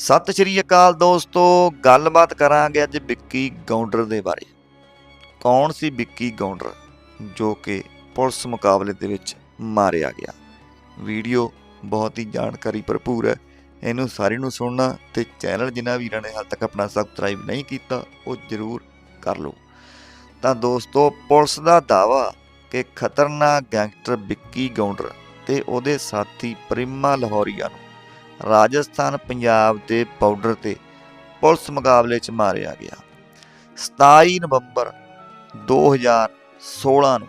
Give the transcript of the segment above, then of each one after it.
ਸਤਿ ਸ਼੍ਰੀ ਅਕਾਲ ਦੋਸਤੋ, ਗੱਲਬਾਤ ਕਰਾਂਗੇ ਅੱਜ ਵਿੱਕੀ ਗੌਂਡਰ ਦੇ ਬਾਰੇ। ਕੌਣ ਸੀ ਵਿੱਕੀ ਗੌਂਡਰ ਜੋ ਕਿ ਪੁਲਿਸ ਮੁਕਾਬਲੇ ਦੇ ਵਿੱਚ ਮਾਰਿਆ ਗਿਆ? ਵੀਡੀਓ ਬਹੁਤ ਹੀ ਜਾਣਕਾਰੀ ਭਰਪੂਰ ਹੈ। ਇਹਨੂੰ ਸਾਰੀ ਨੂੰ ਸੁਣਨਾ ਤੇ ਚੈਨਲ ਜਿਨ੍ਹਾਂ ਵੀਰਾਂ ਨੇ ਹਾਲ ਤੱਕ ਆਪਣਾ ਸਬਸਕ੍ਰਾਈਬ ਨਹੀਂ ਕੀਤਾ, ਉਹ ਜ਼ਰੂਰ ਕਰ ਲਓ। ਤਾਂ ਦੋਸਤੋ, ਪੁਲਿਸ ਦਾ ਦਾਵਾ ਕਿ ਖਤਰਨਾਕ ਗੈਂਗਸਟਰ ਵਿੱਕੀ ਗੌਂਡਰ ਤੇ ਉਹਦੇ ਸਾਥੀ ਪ੍ਰਿਮਾ ਲਾਹੌਰੀਆ ਨੂੰ ਰਾਜਸਥਾਨ, ਪੰਜਾਬ ਦੇ ਬਾਰਡਰ ਤੇ ਪੁਲਿਸ ਮੁਕਾਬਲੇ 'ਚ ਮਾਰਿਆ ਗਿਆ। 27 ਨਵੰਬਰ 2016 ਨੂੰ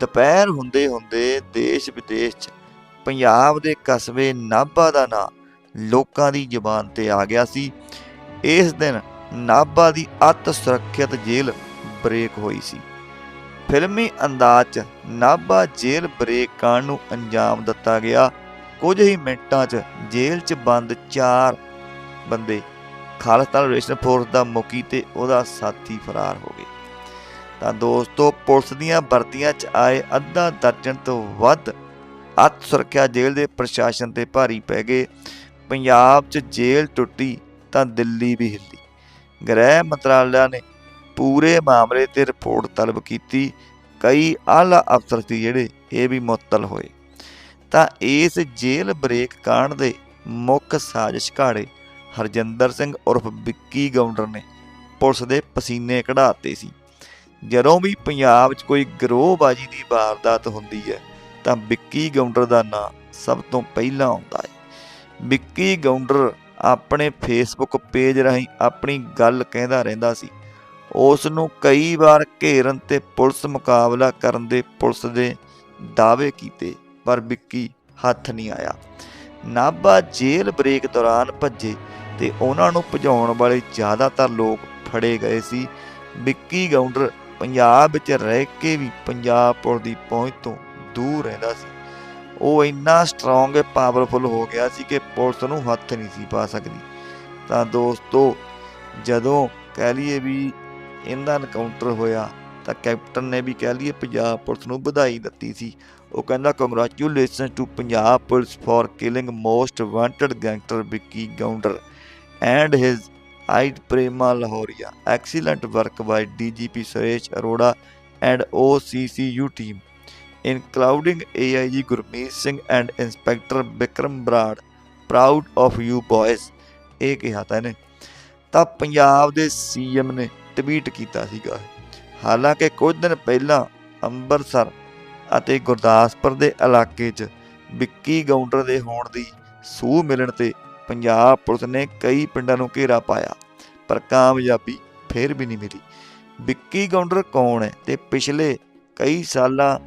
ਦੁਪਹਿਰ ਹੁੰਦੇ ਹੁੰਦੇ ਦੇਸ਼ ਵਿਦੇਸ਼ 'ਚ ਪੰਜਾਬ ਦੇ ਕਸਬੇ ਨਾਭਾ ਦਾ ਨਾਂ ਲੋਕਾਂ ਦੀ ਜ਼ੁਬਾਨ ਤੇ ਆ ਗਿਆ ਸੀ। ਇਸ ਦਿਨ ਨਾਭਾ ਦੀ ਅਤ ਸੁਰੱਖਿਅਤ ਜੇਲ੍ਹ ਬ੍ਰੇਕ ਹੋਈ ਸੀ। ਫਿਲਮੀ ਅੰਦਾਜ਼ 'ਚ ਨਾਭਾ ਜੇਲ੍ਹ ਬ੍ਰੇਕ ਕਾਂਡ ਨੂੰ ਅੰਜਾਮ ਦਿੱਤਾ ਗਿਆ। ਕੁਝ ਹੀ ਮਿੰਟਾਂ 'ਚ ਜੇਲ੍ਹ 'ਚ ਬੰਦ ਚਾਰ ਬੰਦੇ ਖਾਲਸਾ ਰੇਸ਼ਨ ਫੋਰਸ ਦਾ ਮੁਖੀ ਤੇ ਉਹਦਾ ਸਾਥੀ ਫਰਾਰ ਹੋ ਗਏ। ਤਾਂ ਦੋਸਤੋ, ਪੁਲਿਸ ਦੀਆਂ ਵਰਦੀਆਂ 'ਚ ਆਏ ਅੱਧਾ ਦਰਜਨ ਤੋਂ ਵੱਧ ਅੱਤ ਸੁਰੱਖਿਆ ਜੇਲ੍ਹ ਦੇ ਪ੍ਰਸ਼ਾਸਨ ਤੇ ਭਾਰੀ ਪੈ ਗਏ। ਪੰਜਾਬ 'ਚ ਜੇਲ੍ਹ ਟੁੱਟੀ ਤਾਂ ਦਿੱਲੀ ਵੀ ਹਿੱਲੀ। ਗ੍ਰਹਿ ਮੰਤਰਾਲਾ ਨੇ ਪੂਰੇ ਮਾਮਲੇ ਤੇ ਰਿਪੋਰਟ ਤਲਬ ਕੀਤੀ। ਕਈ ਆਲਾ ਅਫਸਰ ਸੀ ਜਿਹੜੇ ਇਹ ਵੀ ਮੁਅੱਤਲ ਹੋਏ। ਤਾਂ ਇਸ ਜੇਲ੍ਹ ਬ੍ਰੇਕ ਕਾਂਡ ਦੇ ਮੁੱਖ ਸਾਜ਼ਿਸ਼ ਘਾੜੇ ਹਰਜਿੰਦਰ ਸਿੰਘ ਉਰਫ ਵਿੱਕੀ ਗੌਂਡਰ ਨੇ ਪੁਲਿਸ ਦੇ ਪਸੀਨੇ ਕਢਾਤੇ ਸੀ। ਜਦੋਂ ਵੀ ਪੰਜਾਬ 'ਚ ਕੋਈ ਗਰੋਹਬਾਜੀ ਦੀ ਵਾਰਦਾਤ ਹੁੰਦੀ ਹੈ, ਤਾਂ ਵਿੱਕੀ ਗੌਂਡਰ ਦਾ ਨਾਂ ਸਭ ਤੋਂ ਪਹਿਲਾਂ ਆਉਂਦਾ ਹੈ। ਵਿੱਕੀ ਗੌਂਡਰ ਆਪਣੇ ਫੇਸਬੁੱਕ ਪੇਜ ਰਾਹੀਂ ਆਪਣੀ ਗੱਲ ਕਹਿੰਦਾ ਰਹਿੰਦਾ ਸੀ। ਉਸ ਨੂੰ ਕਈ ਵਾਰ ਘੇਰਨ ਤੇ ਪੁਲਿਸ ਮੁਕਾਬਲਾ ਕਰਨ ਦੇ ਪੁਲਿਸ ਦੇ ਦਾਅਵੇ ਕੀਤੇ। ਪਰ ਵਿੱਕੀ ਹੱਥ ਨਹੀਂ ਆਇਆ। ਨਾਭਾ ਜੇਲ੍ਹ ਬ੍ਰੇਕ ਦੌਰਾਨ ਭੱਜੇ ਤੇ ਉਹਨਾਂ ਨੂੰ ਭਜਾਉਣ ਵਾਲੇ ਜ਼ਿਆਦਾਤਰ ਲੋਕ ਫੜੇ ਗਏ ਸੀ। ਵਿੱਕੀ ਗੌਂਡਰ ਪੰਜਾਬ ਵਿੱਚ ਰਹਿ ਕੇ ਵੀ ਪੰਜਾਬ ਪੁਲਿਸ ਦੀ ਪਹੁੰਚ ਤੋਂ ਦੂਰ ਰਹਿੰਦਾ ਸੀ। ਉਹ ਇੰਨਾ ਸਟਰੋਂਗ ਪਾਵਰਫੁਲ ਹੋ ਗਿਆ ਸੀ ਕਿ ਪੁਲਿਸ ਨੂੰ ਹੱਥ ਨਹੀਂ ਸੀ ਪਾ ਸਕਦੀ। ਤਾਂ ਦੋਸਤੋ, ਜਦੋਂ ਕਹਿ ਲਈਏ ਵੀ ਇਹਦਾ ਐਨਕਾਊਂਟਰ ਹੋਇਆ ਤਾਂ ਕੈਪਟਨ ਨੇ ਵੀ ਕਹਿ ਲਈਏ ਪੰਜਾਬ ਪੁਲਿਸ ਨੂੰ ਵਧਾਈ ਦਿੱਤੀ ਸੀ। ਉਹ ਕਹਿੰਦਾ congratulation to Punjab police for killing most wanted gangster Vicky Gounder and his aide Prema Lahoria excellent work by DGP Suresh Arora and OCCU team including AIG Gurmeet Singh and inspector Vikram Brar proud of you boys ਇਹ ਕਿਹਾ ਤਾਂ ਇਹਨੇ। ਤਾਂ ਪੰਜਾਬ ਦੇ CM ਨੇ tweet ਕੀਤਾ ਸੀਗਾ। ਹਾਲਾਂਕਿ ਕੁਝ ਦਿਨ ਪਹਿਲਾਂ ਅੰਮ੍ਰਿਤਸਰ ਅਤੇ ਗੁਰਦਾਸਪੁਰ ਦੇ ਇਲਾਕੇ 'ਚ ਵਿੱਕੀ ਗੌਂਡਰ ਦੇ ਹੋਣ ਦੀ ਸੂਹ ਮਿਲਣ ਤੇ ਪੰਜਾਬ ਪੁਲਿਸ ਨੇ ਕਈ ਪਿੰਡਾਂ ਨੂੰ ਘੇਰਾ ਪਾਇਆ, ਪਰ ਕਾਮਯਾਬੀ ਫੇਰ ਵੀ ਨਹੀਂ ਮਿਲੀ। ਵਿੱਕੀ ਗੌਂਡਰ ਕੌਣ ਹੈ ਤੇ ਪਿਛਲੇ ਕਈ ਸਾਲਾਂ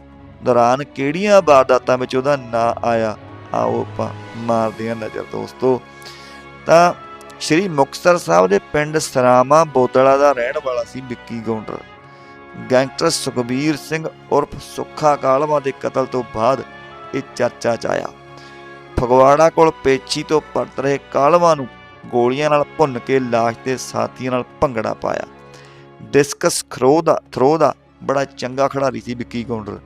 ਦੌਰਾਨ ਕਿਹੜੀਆਂ ਵਾਰਦਾਤਾਂ ਵਿੱਚ ਉਹਦਾ ਨਾਂ ਆਇਆ, ਆਓ ਆਪਾਂ ਮਾਰਦੇ ਹਾਂ ਨਜ਼ਰ ਦੋਸਤੋ। ਤਾਂ ਸ਼੍ਰੀ ਮੁਕਤਸਰ ਸਾਹਿਬ ਦੇ ਪਿੰਡ ਸਰਾਮਾ ਬੋਦਲਾ ਦਾ ਰਹਿਣ ਵਾਲਾ ਸੀ ਵਿੱਕੀ ਗੌਂਡਰ ਗੈਂਗਸਟਰ ਸੁਖਬੀਰ ਸਿੰਘ ਉਰਫ ਸੁੱਖਾ ਕਾਲਵਾ ਦੇ ਕਤਲ ਤੋਂ ਬਾਅਦ ਇਹ ਚਰਚਾ 'ਚ ਆਇਆ। ਫਗਵਾੜਾ ਕੋਲ ਪੇਚੀ ਤੋਂ ਪਰਤ ਰਹੇ ਕਾਲਵਾ ਨੂੰ ਗੋਲੀਆਂ ਨਾਲ ਭੁੰਨ ਕੇ ਲਾਸ਼ ਦੇ ਸਾਥੀਆਂ ਨਾਲ ਭੰਗੜਾ ਪਾਇਆ। ਡਿਸਕਸ ਖਰੋ ਦਾ, ਥਰੋ ਦਾ ਬੜਾ ਚੰਗਾ ਖਿਡਾਰੀ ਸੀ ਵਿੱਕੀ ਗੌਂਡਰ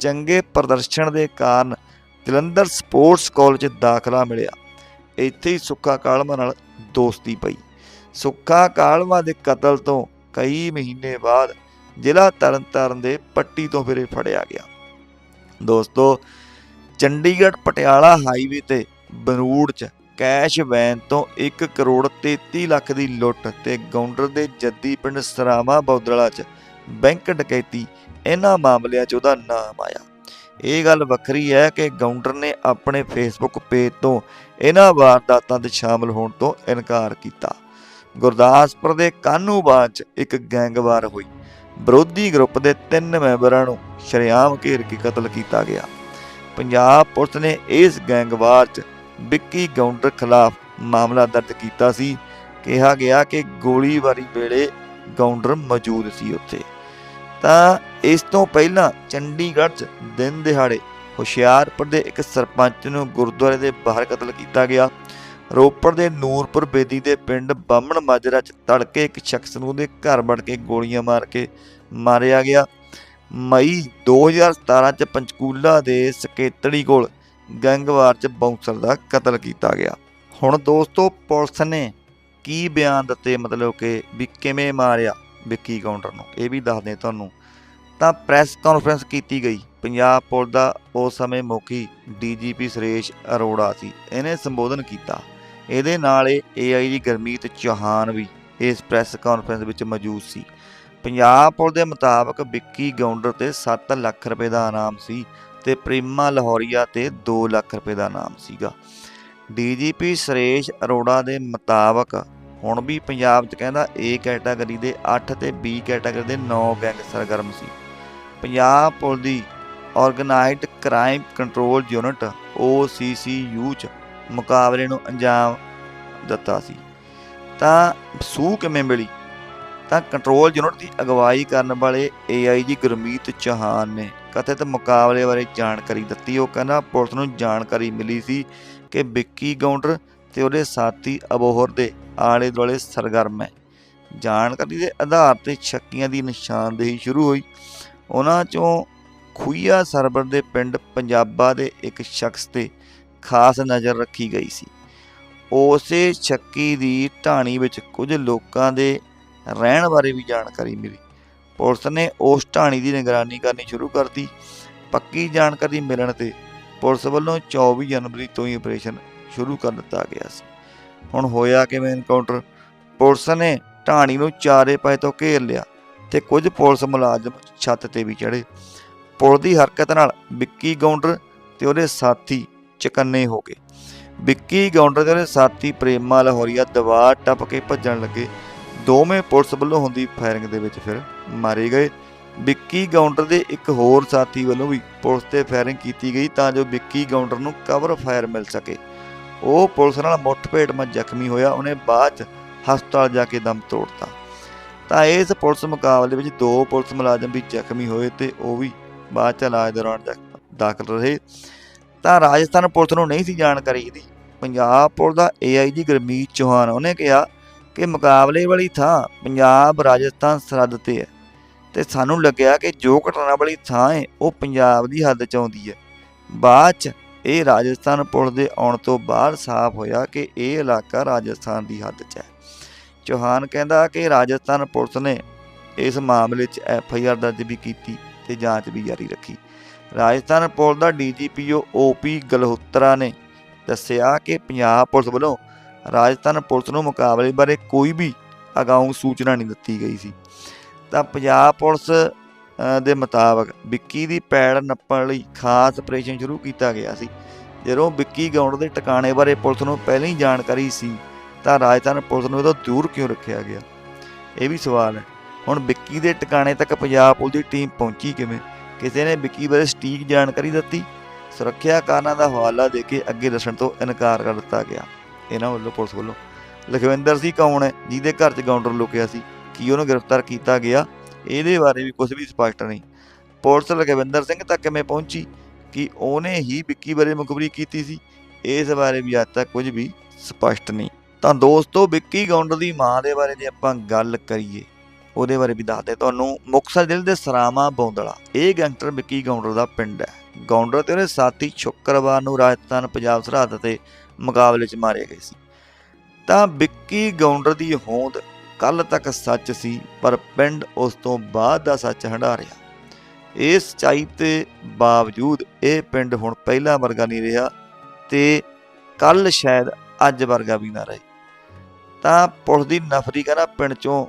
ਚੰਗੇ ਪ੍ਰਦਰਸ਼ਨ ਦੇ ਕਾਰਨ ਜਲੰਧਰ ਸਪੋਰਟਸ ਕਾਲਜ ਦਾਖਲਾ ਮਿਲਿਆ। ਇੱਥੇ ਹੀ ਸੁੱਖਾ ਕਾਲਵਾ ਨਾਲ ਦੋਸਤੀ ਪਈ। ਸੁੱਖਾ ਕਾਲਵਾ ਦੇ ਕਤਲ ਤੋਂ ਕਈ ਮਹੀਨੇ ਬਾਅਦ ਜ਼ਿਲ੍ਹਾ ਤਰਨਤਾਰਨ ਦੇ ਪੱਟੀ ਤੋਂ ਫਿਰੇ ਫੜਿਆ ਗਿਆ। ਦੋਸਤੋ, ਚੰਡੀਗੜ੍ਹ ਪਟਿਆਲਾ ਹਾਈਵੇ ਤੇ ਬਨੂੜ 'ਚ ਕੈਸ਼ ਵੈਨ ਤੋਂ 1 ਕਰੋੜ 33 ਲੱਖ ਦੀ ਲੁੱਟ ਤੇ ਗੌਂਡਰ ਦੇ ਜੱਦੀ ਪਿੰਡ ਸਰਾਵਾ ਬੌਦਲਾ 'ਚ ਬੈਂਕ ਡਕੈਤੀ, ਇਹਨਾਂ ਮਾਮਲਿਆਂ 'ਚ ਉਹਦਾ ਨਾਮ ਆਇਆ। ਇਹ ਗੱਲ ਵੱਖਰੀ ਹੈ ਕਿ ਗੌਂਡਰ ਨੇ ਆਪਣੇ ਫੇਸਬੁੱਕ ਪੇਜ ਤੋਂ ਇਹਨਾਂ ਵਾਰਦਾਤਾਂ 'ਚ ਸ਼ਾਮਲ ਹੋਣ ਤੋਂ ਇਨਕਾਰ ਕੀਤਾ। ਗੁਰਦਾਸਪੁਰ ਦੇ ਕਾਨੂੰਬਾਨ 'ਚ ਇੱਕ ਗੈਂਗਵਾਰ ਹੋਈ। ਵਿਰੋਧੀ ਗਰੁੱਪ ਦੇ ਤਿੰਨ ਮੈਂਬਰਾਂ ਨੂੰ ਸ਼ਰੇਆਮ ਘੇਰ ਕੇ ਕਤਲ ਕੀਤਾ ਗਿਆ। ਪੰਜਾਬ ਪੁਲਿਸ ਨੇ ਇਸ ਗੈਂਗਵਾਰ 'ਚ ਵਿੱਕੀ ਗੌਂਡਰ ਖਿਲਾਫ ਮਾਮਲਾ ਦਰਜ ਕੀਤਾ ਸੀ। ਕਿਹਾ ਗਿਆ ਕਿ ਗੋਲੀਬਾਰੀ ਵੇਲੇ ਗੌਂਡਰ ਮੌਜੂਦ ਸੀ ਉੱਥੇ। ਤਾਂ ਇਸ ਤੋਂ ਪਹਿਲਾਂ ਚੰਡੀਗੜ੍ਹ 'ਚ ਦਿਨ ਦਿਹਾੜੇ ਹੁਸ਼ਿਆਰਪੁਰ ਦੇ ਇੱਕ ਸਰਪੰਚ ਨੂੰ ਗੁਰਦੁਆਰੇ ਦੇ ਬਾਹਰ ਕਤਲ ਕੀਤਾ ਗਿਆ। ਰੋਪੜ ਦੇ ਨੂਰਪੁਰ ਬੇਦੀ ਦੇ ਪਿੰਡ ਬਾਹਮਣ ਮਾਜਰਾ 'ਚ ਤੜਕੇ ਇੱਕ ਸ਼ਖਸ ਨੂੰ ਉਹਦੇ ਘਰ ਵੜ ਕੇ ਗੋਲੀਆਂ ਮਾਰ ਕੇ ਮਾਰਿਆ ਗਿਆ। ਮਈ 2017 'ਚ ਪੰਚਕੂਲਾ ਦੇ ਸਕੇਤੜੀ ਕੋਲ ਗੈਂਗਵਾਰ 'ਚ ਬਾਉਂਸਰ ਦਾ ਕਤਲ ਕੀਤਾ ਗਿਆ। ਹੁਣ ਦੋਸਤੋ, ਪੁਲਿਸ ਨੇ ਕੀ ਬਿਆਨ ਦਿੱਤੇ ਮਤਲਬ ਕਿ ਵੀ ਕਿਵੇਂ ਮਾਰਿਆ ਵਿੱਕੀ ਕਾਊਂਟਰ ਨੂੰ? ਇਹ ਵੀ ਦੱਸਦੇ ਤੁਹਾਨੂੰ। ਤਾਂ ਪ੍ਰੈਸ ਕਾਨਫਰੰਸ ਕੀਤੀ ਗਈ। ਪੰਜਾਬ ਪੁਲਿਸ ਦਾ ਉਸ ਸਮੇਂ ਮੁਖੀ ਡੀਜੀਪੀ ਸੁਰੇਸ਼ ਅਰੋੜਾ ਸੀ। ਇਹਨੇ ਸੰਬੋਧਨ ਕੀਤਾ। ਇਹਦੇ ਨਾਲ ਏਆਈਜੀ ਗਰਮੀਤ ਚੌਹਾਨ ਵੀ ਇਸ ਪ੍ਰੈਸ ਕਾਨਫਰੰਸ ਵਿੱਚ ਮੌਜੂਦ ਸੀ। ਪੰਜਾਬ ਪੁਲਿਸ ਦੇ ਮੁਤਾਬਕ ਵਿੱਕੀ ਗਾਉਂਡਰ ਤੇ 7 ਲੱਖ ਰੁਪਏ ਦਾ ਇਨਾਮ ਸੀ ਤੇ ਪ੍ਰੀਮਾ ਲਾਹੌਰੀਆ ਤੇ 2 ਲੱਖ ਰੁਪਏ ਦਾ ਇਨਾਮ ਸੀਗਾ। ਡੀਜੀਪੀ ਸੁਰੇਸ਼ ਅਰੋੜਾ ਦੇ ਮੁਤਾਬਕ ਹੁਣ ਵੀ ਪੰਜਾਬ 'ਚ ਕਹਿੰਦਾ A ਕੈਟਾਗਰੀ ਦੇ 8 ਤੇ B ਕੈਟਾਗਰੀ ਦੇ 9 ਗੈਂਗ ਸਰਗਰਮ ਸੀ। ਪੰਜਾਬ ਪੁਲਿਸ ਦੀ organised crime control unit OCCU 'ਚ ਮੁਕਾਬਲੇ ਨੂੰ ਅੰਜਾਮ ਦਿੱਤਾ ਸੀ। ਤਾਂ ਸੂਹ ਕਿਵੇਂ ਮਿਲੀ? ਤਾਂ ਕੰਟਰੋਲ ਯੂਨਿਟ ਦੀ ਅਗਵਾਈ ਕਰਨ ਵਾਲੇ AIG ਗੁਰਮੀਤ ਚੌਹਾਨ ਨੇ ਕਥਿਤ ਮੁਕਾਬਲੇ ਬਾਰੇ ਜਾਣਕਾਰੀ ਦਿੱਤੀ। ਉਹ ਕਹਿੰਦਾ, ਪੁਲਿਸ ਨੂੰ ਜਾਣਕਾਰੀ ਮਿਲੀ ਸੀ ਕਿ ਵਿੱਕੀ ਗਾਉਂਡਰ ਤੇ ਉਹਦੇ ਸਾਥੀ ਅਬੋਹਰ ਦੇ ਆਲੇ ਦੁਆਲੇ ਸਰਗਰਮ ਹੈ। ਜਾਣਕਾਰੀ ਦੇ ਆਧਾਰ ਤੇ ਸ਼ੱਕੀਆਂ ਦੀ ਨਿਸ਼ਾਨਦੇਹੀ ਸ਼ੁਰੂ ਹੋਈ। ਉਹਨਾਂ ਚੋਂ ਖੁਈਆ ਸਰਬਰ ਦੇ ਪਿੰਡ ਪੰਜਾਬਾ ਦੇ ਇੱਕ ਸ਼ਖਸ ਤੇ ਖਾਸ ਨਜ਼ਰ ਰੱਖੀ ਗਈ ਸੀ। ਉਸੇ ਸ਼ੱਕੀ ਦੀ ਢਾਣੀ ਵਿੱਚ ਕੁਝ ਲੋਕਾਂ ਦੇ ਰਹਿਣ ਬਾਰੇ ਵੀ ਜਾਣਕਾਰੀ ਮਿਲੀ। ਪੁਲਿਸ ਨੇ ਉਸ ਢਾਣੀ ਦੀ ਨਿਗਰਾਨੀ ਕਰਨੀ ਸ਼ੁਰੂ ਕਰਤੀ। ਪੱਕੀ ਜਾਣਕਾਰੀ ਮਿਲਣ ਤੇ ਪੁਲਿਸ ਵੱਲੋਂ 24 ਜਨਵਰੀ ਤੋਂ ਹੀ ਆਪਰੇਸ਼ਨ ਸ਼ੁਰੂ ਕਰ ਦਿੱਤਾ ਗਿਆ ਸੀ। ਹੁਣ ਹੋਇਆ ਕਿਵੇਂ ਐਨਕਾਊਂਟਰ ਪੁਲਿਸ ਨੇ ਢਾਣੀ ਨੂੰ ਚਾਰੇ ਪਾਸੇ ਤੋਂ ਘੇਰ ਲਿਆ ਤੇ ਕੁਝ ਪੁਲਿਸ ਮੁਲਾਜ਼ਮ ਛੱਤ ਤੇ ਵੀ ਚੜੇ ਪੁਲਿਸ ਦੀ ਹਰਕਤ ਨਾਲ ਵਿੱਕੀ ਗਾਉਂਡਰ ਤੇ ਉਹਦੇ ਸਾਥੀ ਚਕੰਨੇ ਹੋ ਗਏ। ਵਿੱਕੀ ਗਾਉਂਡਰ ਤੇ ਸਾਥੀ ਪ੍ਰੇਮਾ ਲਾਹੌਰੀਆ ਦੀਵਾਰ ਟੱਪ ਕੇ ਭੱਜਣ ਲੱਗੇ। ਦੋਵੇਂ ਪੁਲਿਸ ਵੱਲੋਂ ਹੁੰਦੀ ਫਾਇਰਿੰਗ ਦੇ ਵਿੱਚ ਫਿਰ ਮਾਰੇ ਗਏ। ਵਿੱਕੀ ਗਾਉਂਡਰ ਦੇ ਇੱਕ ਹੋਰ ਸਾਥੀ ਵੱਲੋਂ ਵੀ ਪੁਲਿਸ ਤੇ ਫਾਇਰਿੰਗ ਕੀਤੀ ਗਈ ਤਾਂ ਜੋ ਵਿੱਕੀ ਗਾਉਂਡਰ ਨੂੰ ਕਵਰ ਫਾਇਰ ਮਿਲ ਸਕੇ। ਉਹ ਪੁਲਿਸ ਨਾਲ ਮੁੱਠਭੇੜ ਵਿੱਚ ਜ਼ਖਮੀ ਹੋਇਆ, ਉਹਨੇ ਬਾਅਦ ਚ ਹਸਪਤਾਲ ਜਾ ਕੇ ਦਮ ਤੋੜਤਾ। ਤਾਂ ਇਸ ਪੁਲਿਸ ਮੁਕਾਬਲੇ ਵਿੱਚ ਦੋ ਪੁਲਿਸ ਮੁਲਾਜ਼ਮ ਵੀ ਜ਼ਖਮੀ ਹੋਏ ਤੇ ਉਹ ਵੀ ਬਾਅਦ ਚ ਇਲਾਜ ਦੌਰਾਨ ਦਾਖਲ ਰਹੇ। ਤਾਂ ਰਾਜਸਥਾਨ ਪੁਲਿਸ ਨੂੰ ਨਹੀਂ ਸੀ ਜਾਣਕਾਰੀ ਇਹਦੀ। ਪੰਜਾਬ ਪੁਲਿਸ ਦਾ ਏਆਈਜੀ ਗੁਰਮੀਤ ਚੌਹਾਨ, ਉਹਨੇ ਕਿਹਾ ਕਿ ਮੁਕਾਬਲੇ ਵਾਲੀ ਥਾਂ ਪੰਜਾਬ ਰਾਜਸਥਾਨ ਸਰਹੱਦ ਤੇ ਹੈ ਤੇ ਸਾਨੂੰ ਲੱਗਿਆ ਕਿ ਜੋ ਘਟਨਾ ਵਾਲੀ ਥਾਂ ਹੈ, ਉਹ ਪੰਜਾਬ ਦੀ ਹੱਦ ਚ ਆਉਂਦੀ ਹੈ। ਬਾਅਦ ਚ ਇਹ ਰਾਜਸਥਾਨ ਪੁਲਿਸ ਦੇ ਆਉਣ ਤੋਂ ਬਾਅਦ ਸਾਫ਼ ਹੋਇਆ ਕਿ ਇਹ ਇਲਾਕਾ ਰਾਜਸਥਾਨ ਦੀ ਹੱਦ 'ਚ ਹੈ। ਚੌਹਾਨ ਕਹਿੰਦਾ ਕਿ ਰਾਜਸਥਾਨ ਪੁਲਿਸ ਨੇ ਇਸ ਮਾਮਲੇ 'ਚ ਐਫ ਆਈ ਆਰ ਦਰਜ ਵੀ ਕੀਤੀ ਤੇ ਜਾਂਚ ਵੀ ਜਾਰੀ ਰੱਖੀ। ਰਾਜਸਥਾਨ ਪੁਲਿਸ ਦਾ ਡੀਜੀਪੀਓ ਓਪੀ ਗਲਹੋਤਰਾ ਨੇ ਦੱਸਿਆ ਕਿ ਪੰਜਾਬ ਪੁਲਿਸ ਵੱਲੋਂ ਰਾਜਸਥਾਨ ਪੁਲਿਸ ਨੂੰ ਮੁਕਾਬਲੇ ਬਾਰੇ ਕੋਈ ਵੀ ਅਗਾਊਂ ਸੂਚਨਾ ਨਹੀਂ ਦਿੱਤੀ ਗਈ ਸੀ। ਤਾਂ ਪੰਜਾਬ ਪੁਲਿਸ ਦੇ ਮੁਤਾਬਕ ਵਿੱਕੀ ਦੀ ਪੈੜ ਨੱਪਣ ਲਈ ਖਾਸ ਆਪਰੇਸ਼ਨ ਸ਼ੁਰੂ ਕੀਤਾ ਗਿਆ ਸੀ। ਜਦੋਂ ਵਿੱਕੀ ਗਾਉਂਡ ਦੇ ਟਿਕਾਣੇ ਬਾਰੇ ਪੁਲਿਸ ਨੂੰ ਪਹਿਲਾਂ ਹੀ ਜਾਣਕਾਰੀ ਸੀ, ਤਾਂ ਰਾਜਸਥਾਨ ਪੁਲਿਸ ਨੂੰ ਇਹਦਾ ਦੂਰ ਕਿਉਂ ਰੱਖਿਆ ਗਿਆ? ਇਹ ਵੀ ਸਵਾਲ ਹੈ। ਹੁਣ ਵਿੱਕੀ ਦੇ ਟਿਕਾਣੇ ਤੱਕ ਪੰਜਾਬ ਪੁਲਿਸ ਦੀ ਟੀਮ ਪਹੁੰਚੀ ਕਿਵੇਂ? ਕਿਸੇ ਨੇ ਵਿੱਕੀ ਬਾਰੇ ਸਟੀਕ ਜਾਣਕਾਰੀ ਦਿੱਤੀ, ਸੁਰੱਖਿਆ ਕਾਰਨਾਂ ਦਾ ਹਵਾਲਾ ਦੇ ਕੇ ਅੱਗੇ ਦੱਸਣ ਤੋਂ ਇਨਕਾਰ ਕਰ ਦਿੱਤਾ ਗਿਆ। ਇਹਨਾਂ ਵੱਲੋਂ ਪੁਲਿਸ ਵੱਲੋਂ, ਲਖਵਿੰਦਰ ਸੀ, ਕੌਣ ਹੈ? ਜਿਹਦੇ ਘਰ 'ਚ ਗਾਉਂਡਰ ਲੁਕਿਆ ਸੀ, ਕੀ ਉਹਨੂੰ ਗ੍ਰਿਫਤਾਰ ਕੀਤਾ ਗਿਆ? ਇਹਦੇ ਬਾਰੇ ਵੀ ਕੁਝ ਵੀ ਸਪਸ਼ਟ ਨਹੀਂ। ਪੁਲਿਸ ਲਖਵਿੰਦਰ ਸਿੰਘ ਤੱਕ ਕਿਵੇਂ ਪਹੁੰਚੀ? ਕਿ ਉਹਨੇ ਹੀ ਵਿੱਕੀ ਬਾਰੇ ਮੁਖਬਰੀ ਕੀਤੀ ਸੀ? ਇਸ ਬਾਰੇ ਵੀ ਅੱਜ ਤੱਕ ਕੁਝ ਵੀ ਸਪਸ਼ਟ ਨਹੀਂ। ਤਾਂ ਦੋਸਤੋ, ਵਿੱਕੀ ਗਾਉਂਡਰ ਦੀ ਮਾਂ ਦੇ ਬਾਰੇ ਜੇ ਆਪਾਂ ਗੱਲ ਕਰੀਏ ਉਹਦੇ ਬਾਰੇ ਵੀ ਦੱਸਦੇ ਤੁਹਾਨੂੰ ਮੁਕਤਸਰ ਜ਼ਿਲ੍ਹੇ ਦੇ ਸਰਾਮਾ ਬੌਂਦਲਾ, ਇਹ ਗੈਂਗਸਟਰ ਵਿੱਕੀ ਗਾਉਂਡਰ ਦਾ ਪਿੰਡ ਹੈ। ਗਾਉਂਡਰ ਤੇ ਉਹਦੇ ਸਾਥੀ ਸ਼ੁੱਕਰਵਾਰ ਨੂੰ ਰਾਜਸਥਾਨ ਪੰਜਾਬ ਸਰਹੱਦ ਤੇ ਮੁਕਾਬਲੇ 'ਚ ਮਾਰੇ ਗਏ ਸੀ। ਤਾਂ ਵਿੱਕੀ ਗਾਉਂਡਰ ਦੀ ਹੋਂਦ ਕੱਲ ਤੱਕ ਸੱਚ ਸੀ, ਪਰ ਪਿੰਡ ਉਸ ਤੋਂ ਬਾਅਦ ਦਾ ਸੱਚ ਹੰਡਾਰਿਆ ਇਸ ਸੱਚਾਈ ਤੇ ਬਾਵਜੂਦ ਇਹ ਪਿੰਡ ਹੁਣ ਪਹਿਲਾਂ ਵਰਗਾ ਨਹੀਂ ਰਿਹਾ ਤੇ ਕੱਲ ਸ਼ਾਇਦ ਅੱਜ ਵਰਗਾ ਵੀ ਨਾ ਰਹੇ। ਤਾਂ ਪੁਲਿਸ ਦੀ ਨਫਰੀ ਕਹਿੰਦਾ ਪਿੰਡ ਚੋਂ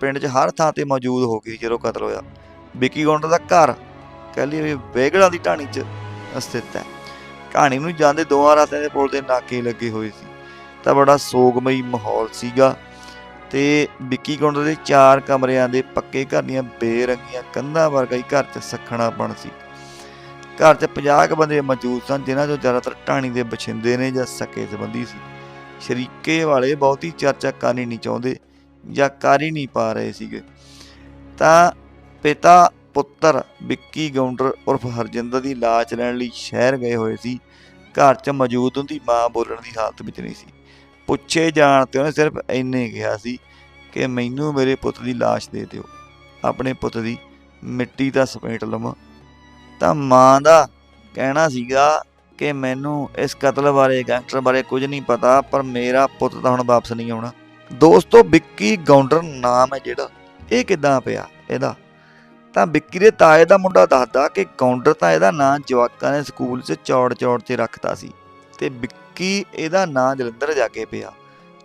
ਪਿੰਡ 'ਚ ਹਰ ਥਾਂ ਤੇ ਮੌਜੂਦ ਹੋ ਗਈ ਜਦੋਂ ਕਤਲ ਹੋਇਆ। ਵਿੱਕੀ ਗੌਂਡਰ ਦਾ ਘਰ ਕਹਿ ਲਈਏ ਵੀ ਵੇਗੜਾ ਦੀ ਢਾਣੀ 'ਚ ਸਥਿਤ ਹੈ। ਢਾਣੀ ਨੂੰ ਜਾਂਦੇ ਦੋਵਾਂ ਰਾਤਾਂ ਦੇ ਪੁਲ ਦੇ ਨਾਕੇ ਲੱਗੇ ਹੋਏ ਸੀ। ਤਾਂ ਬੜਾ ਸੋਗਮਈ ਮਾਹੌਲ ਸੀਗਾ ਤੇ ਵਿੱਕੀ ਗੌਂਡਰ ਦੇ ਚਾਰ ਕਮਰਿਆਂ ਦੇ ਪੱਕੇ ਘਰ ਦੀਆਂ ਬੇਰੰਗੀਆਂ ਕੰਧਾਂ ਵਰਗਾ ਹੀ ਘਰ 'ਚ ਸਖਣਾਪਣ ਸੀ। ਘਰ 'ਚ 50 ਕੁ ਬੰਦੇ ਮੌਜੂਦ ਸਨ, ਜਿਨ੍ਹਾਂ ਚੋਂ ਜ਼ਿਆਦਾਤਰ ਢਾਣੀ ਦੇ ਬਛਿੰਦੇ ਨੇ ਜਾਂ ਸਕੇ ਸੰਬੰਧੀ ਸੀ। ਸ਼ਰੀਕੇ ਵਾਲੇ ਬਹੁਤੀ ਚਰਚਾ ਕਰਨੀ ਨਹੀਂ ਚਾਹੁੰਦੇ। ਜਾਂ ਕਰ ਹੀ ਨਹੀਂ ਪਾ ਰਹੇ ਸੀਗੇ। ਤਾਂ ਪਿਤਾ, ਪੁੱਤਰ ਵਿੱਕੀ ਗਾਉਂਡਰ ਉਰਫ ਹਰਜਿੰਦਰ ਦੀ ਲਾਸ਼ ਲੈਣ ਲਈ ਸ਼ਹਿਰ ਗਏ ਹੋਏ ਸੀ। ਘਰ 'ਚ ਮੌਜੂਦ ਉਹਦੀ ਮਾਂ ਬੋਲਣ ਦੀ ਹਾਲਤ ਵਿੱਚ ਨਹੀਂ ਸੀ। ਪੁੱਛੇ ਜਾਣ ਤੇ ਉਹਨੇ ਸਿਰਫ ਇੰਨੇ ਕਿਹਾ ਸੀ ਕਿ ਮੈਨੂੰ ਮੇਰੇ ਪੁੱਤ ਦੀ ਲਾਸ਼ ਦੇ ਦਿਓ। ਆਪਣੇ ਪੁੱਤ ਦੀ ਮਿੱਟੀ ਦਾ ਸਪੇਟ ਲਵਾਂ। ਤਾਂ ਮਾਂ ਦਾ ਕਹਿਣਾ ਸੀਗਾ ਕਿ ਮੈਨੂੰ ਇਸ ਕਤਲ ਬਾਰੇ, ਗੈਂਗਸਟਰ ਬਾਰੇ ਕੁਝ ਨਹੀਂ ਪਤਾ, ਪਰ ਮੇਰਾ ਪੁੱਤ ਤਾਂ ਹੁਣ ਵਾਪਸ ਨਹੀਂ ਆਉਣਾ। ਦੋਸਤੋ, ਵਿੱਕੀ ਗੌਂਡਰ ਨਾਮ ਹੈ ਜਿਹੜਾ। ਇਹ ਕਿਦਾਂ ਪਿਆ ਇਹਦਾ? ਤਾਂ ਵਿੱਕੀ ਦੇ ਤਾਏ ਦਾ ਮੁੰਡਾ ਦੱਸਦਾ ਕਿ ਗੌਂਡਰ ਤਾਂ ਇਹਦਾ ਨਾਂ ਜਵਾਕਾਂ ਨੇ ਸਕੂਲ 'ਚ ਚੌੜ ਚੌੜ 'ਚ ਰੱਖਤਾ ਸੀ ਤੇ ਵਿੱਕੀ ਇਹਦਾ ਨਾਂ ਜਲੰਧਰ ਜਾ ਕੇ ਪਿਆ।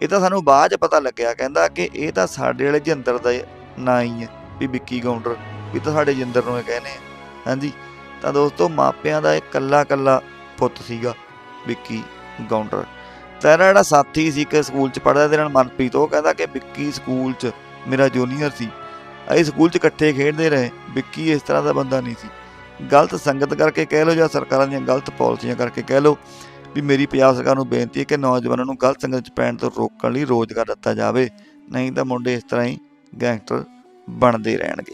ਇਹ ਤਾਂ ਸਾਨੂੰ ਬਾਅਦ 'ਚ ਪਤਾ ਲੱਗਿਆ, ਕਹਿੰਦਾ ਕਿ ਇਹ ਤਾਂ ਸਾਡੇ ਵਾਲੇ ਜਿੰਦਰ ਦਾ ਨਾਂ ਹੀ ਹੈ ਵੀ ਵਿੱਕੀ ਗੌਂਡਰ ਵੀ ਤਾਂ ਸਾਡੇ ਜਿੰਦਰ ਨੂੰ ਇਹ ਕਹਿੰਦੇ ਆ। ਹਾਂਜੀ, ਤਾਂ ਦੋਸਤੋ, ਮਾਪਿਆਂ ਦਾ ਇਹ ਕੱਲਾ ਕੱਲਾ ਪੁੱਤ ਸੀਗਾ ਵਿੱਕੀ ਗੌਂਡਰ ਤੇਰਾ ਜਿਹੜਾ ਸਾਥੀ ਸੀ ਕਿ ਸਕੂਲ 'ਚ ਪੜ੍ਹਦਾ ਇਹਦੇ ਨਾਲ ਮਨਪ੍ਰੀਤ, ਉਹ ਕਹਿੰਦਾ ਕਿ ਵਿੱਕੀ ਸਕੂਲ 'ਚ ਮੇਰਾ ਜੂਨੀਅਰ ਸੀ। ਅਸੀਂ ਸਕੂਲ 'ਚ ਇਕੱਠੇ ਖੇਡਦੇ ਰਹੇ, ਵਿੱਕੀ ਇਸ ਤਰ੍ਹਾਂ ਦਾ ਬੰਦਾ ਨਹੀਂ ਸੀ। ਗਲਤ ਸੰਗਤ ਕਰਕੇ ਕਹਿ ਲਓ ਜਾਂ ਸਰਕਾਰਾਂ ਦੀਆਂ ਗਲਤ ਪਾਲਿਸੀਆਂ ਕਰਕੇ ਕਹਿ ਲਓ ਵੀ ਮੇਰੀ ਪੰਜਾਬ ਸਰਕਾਰ ਨੂੰ ਬੇਨਤੀ ਹੈ ਕਿ ਨੌਜਵਾਨਾਂ ਨੂੰ ਗਲਤ ਸੰਗਤ 'ਚ ਪੈਣ ਤੋਂ ਰੋਕਣ ਲਈ ਰੋਜ਼ਗਾਰ ਦਿੱਤਾ ਜਾਵੇ, ਨਹੀਂ ਤਾਂ ਮੁੰਡੇ ਇਸ ਤਰ੍ਹਾਂ ਹੀ ਗੈਂਗਸਟਰ ਬਣਦੇ ਰਹਿਣਗੇ।